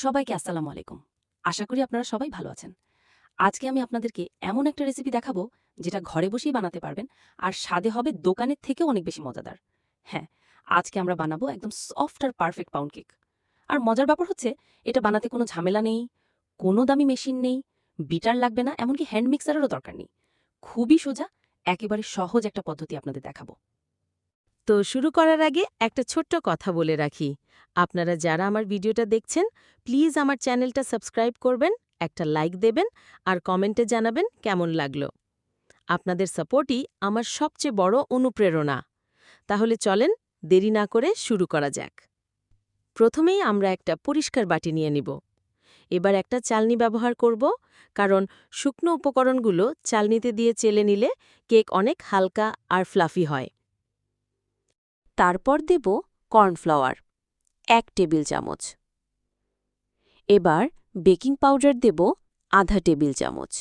সবাইকে আসসালামু আলাইকুম। আশা করি আপনারা সবাই ভালো আছেন। আজকে আমি আপনাদেরকে এমন একটা রেসিপি দেখাবো, যেটা ঘরে বসেই বানাতে পারবেন, আর স্বাদে হবে দোকানের থেকেও অনেক বেশি মজাদার। হ্যাঁ আজকে আমরা বানাবো একদম সফট আর পারফেক্ট পাউন্ড কেক আর মজার ব্যাপার হচ্ছে, এটা বানাতে কোনো ঝামেলা নেই, কোনো দামি মেশিন নেই বিটার লাগবে না, এমনকি হ্যান্ড মিক্সারেরও দরকার নেই। খুবই সোজা, একেবারে সহজ একটা পদ্ধতি আপনাদের দেখাবো। তো শুরু করার আগে একটা ছোট্ট কথা বলে রাখি। আপনারা যারা আমার ভিডিওটা দেখছেন, প্লিজ আমার চ্যানেলটা সাবস্ক্রাইব করবেন, একটা লাইক দেবেন আর কমেন্টে জানাবেন কেমন লাগল। আপনাদের সাপোর্টই আমার সবচেয়ে বড় অনুপ্রেরণা। তাহলে চলেন, দেরি না করে শুরু করা যাক। প্রথমেই আমরা একটা পরিষ্কার বাটি নিয়ে নিব। এবার একটা চালনি ব্যবহার করব, কারণ শুকনো উপকরণগুলো চালনিতে দিয়ে চেলে নিলে কেক অনেক হালকা আর ফ্লাফি হয়। তারপর দেব কর্নফ্লাওয়ার, এক টেবিল চামচ। এবার বেকিং পাউডার দেব আধা টেবিল চামচ।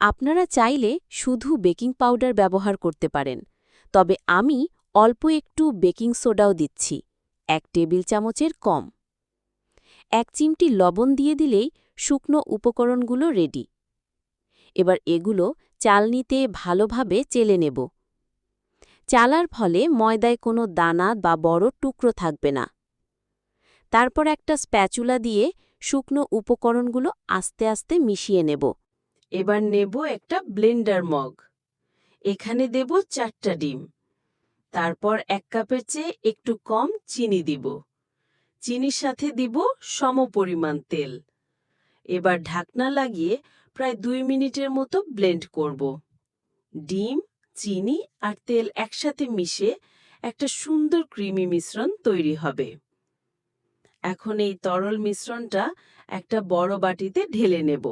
আপনারা চাইলে শুধু বেকিং পাউডার ব্যবহার করতে পারেন, তবে আমি অল্প একটু বেকিং সোডাও দিচ্ছি, এক টেবিল চামচের কম। এক চিমটি লবণ দিয়ে দিলেই শুকনো উপকরণগুলো রেডি। এবার এগুলো চালনিতে ভালোভাবে চেলে নেব। চালার ফলে ময়দায় কোনো দানা বা বড় টুকরো থাকবে না। তারপর একটা স্প্যাচুলা দিয়ে শুকনো উপকরণগুলো আস্তে আস্তে মিশিয়ে নেব। এবার নেব একটা ব্লেন্ডার মগ। এখানে দেব চারটা ডিম। তারপর এক কাপের চেয়ে একটু কম চিনি দিব। চিনির সাথে দিব সমপরিমাণ তেল। এবার ঢাকনা লাগিয়ে প্রায় দুই মিনিটের মতো ব্লেন্ড করব। ডিম চিনি আর তেল একসাথে মিশে একটা সুন্দর ক্রিমি মিশ্রণ তৈরি হবে। এখন এই তরল মিশ্রণটা একটা বড় বাটিতে ঢেলে নেব।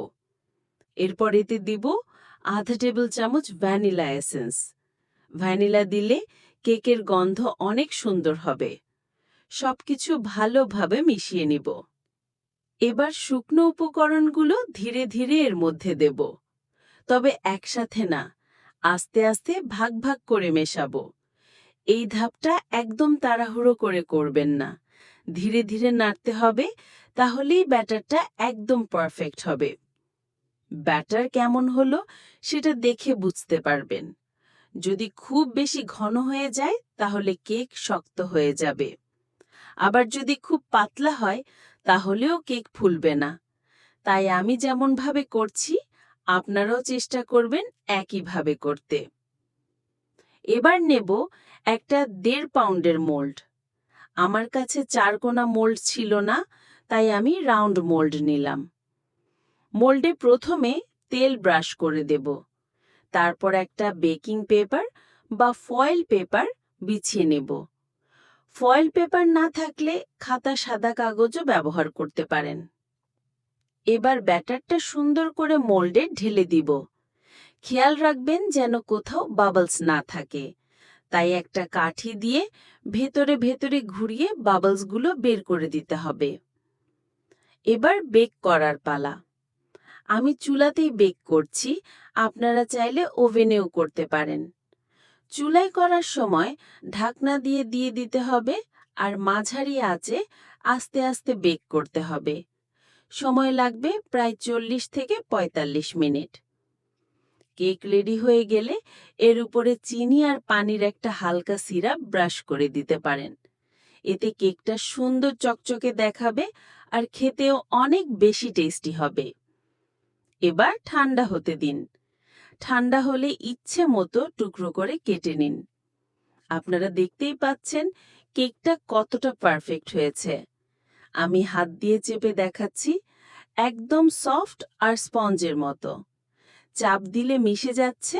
এরপর এতে দিব আধা টেবিল চামচ ভ্যানিলা এসেন্স। ভ্যানিলা দিলে কেকের গন্ধ অনেক সুন্দর হবে। সবকিছু ভালোভাবে মিশিয়ে নিব। এবার শুকনো উপকরণগুলো ধীরে ধীরে এর মধ্যে দেব। তবে একসাথে না আস্তে আস্তে ভাগ ভাগ করে মেশাবো। এই ধাপটা একদম তাড়াহুড়ো করে করবেন না। ধীরে ধীরে নাড়তে হবে, তাহলেই ব্যাটারটা একদম পারফেক্ট হবে। ব্যাটার কেমন হলো সেটা দেখে বুঝতে পারবেন। যদি খুব বেশি ঘন হয়ে যায়, তাহলে কেক শক্ত হয়ে যাবে। আবার যদি খুব পাতলা হয়, তাহলেও কেক ফুলবে না। তাই আমি যেমনভাবে করছি আপনারাও চেষ্টা করবেন একইভাবে করতে। এবার নেব একটা দেড় পাউন্ডের মোল্ড। আমার কাছে চারকোনা মোল্ড ছিল না, তাই আমি রাউন্ড মোল্ড নিলাম। মোল্ডে প্রথমে তেল ব্রাশ করে দেব। তারপর একটা বেকিং পেপার বা ফয়েল পেপার বিছিয়ে নেব। ফয়েল পেপার না থাকলে খাতা সাদা কাগজও ব্যবহার করতে পারেন। এবার ব্যাটারটা সুন্দর করে মোল্ডে ঢেলে দিব। খেয়াল রাখবেন যেন কোথাও বাবলস না থাকে। তাই একটা কাঠি দিয়ে ভেতরে ভেতরে ঘুরিয়ে বাবলসগুলো বের করে দিতে হবে। এবার বেক করার পালা। আমি চুলাতেই বেক করছি, আপনারা চাইলে ওভেনেও করতে পারেন। চুলায় করার সময় ঢাকনা দিয়ে দিয়ে দিতে হবে আর মাঝারি আঁচে আস্তে আস্তে বেক করতে হবে। সময় লাগবে প্রায় চল্লিশ থেকে ৪৫ মিনিট। কেক রেডি হয়ে গেলে এর উপরে চিনি আর পানির একটা হালকা সিরাপ ব্রাশ করে দিতে পারেন। এতে কেকটা সুন্দর চকচকে দেখাবে আর খেতেও অনেক বেশি টেস্টি হবে। এবার ঠান্ডা হতে দিন। ঠান্ডা হলে ইচ্ছে মতো টুকরো করে কেটে নিন। আপনারা দেখতেই পাচ্ছেন কেকটা কতটা পারফেক্ট হয়েছে। আমি হাত দিয়ে চেপে দেখাচ্ছি একদম সফট আর স্পঞ্জের মতো। চাপ দিলে মিশে যাচ্ছে,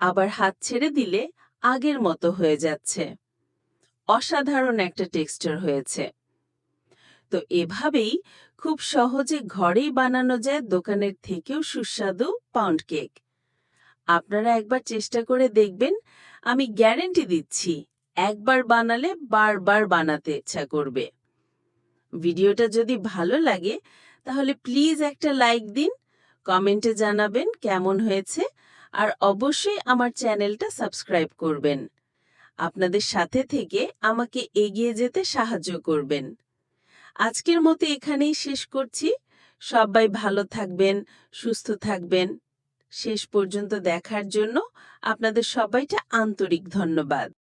আবার হাত ছেড়ে দিলে আগের মতো হয়ে যাচ্ছে। অসাধারণ একটা টেক্সচার হয়েছে। তো এভাবেই খুব সহজে ঘরেই বানানো যায় দোকানের থেকেও সুস্বাদু পাউন্ড কেক আপনারা একবার চেষ্টা করে দেখবেন, আমি গ্যারেন্টি দিচ্ছি, একবার বানালে বারবার বানাতে ইচ্ছা করবে। ভিডিওটা যদি ভালো লাগে, তাহলে প্লিজ একটা লাইক দিন, কমেন্টে জানাবেন কেমন হয়েছে, আর অবশ্যই আমার চ্যানেলটা সাবস্ক্রাইব করবেন। আপনাদের সাথে থেকে আমাকে এগিয়ে যেতে সাহায্য করবেন। আজকের মতো এখানেই শেষ করছি। সবাই ভালো থাকবেন, সুস্থ থাকবেন। শেষ পর্যন্ত দেখার জন্য আপনাদের সবাইটা আন্তরিক ধন্যবাদ।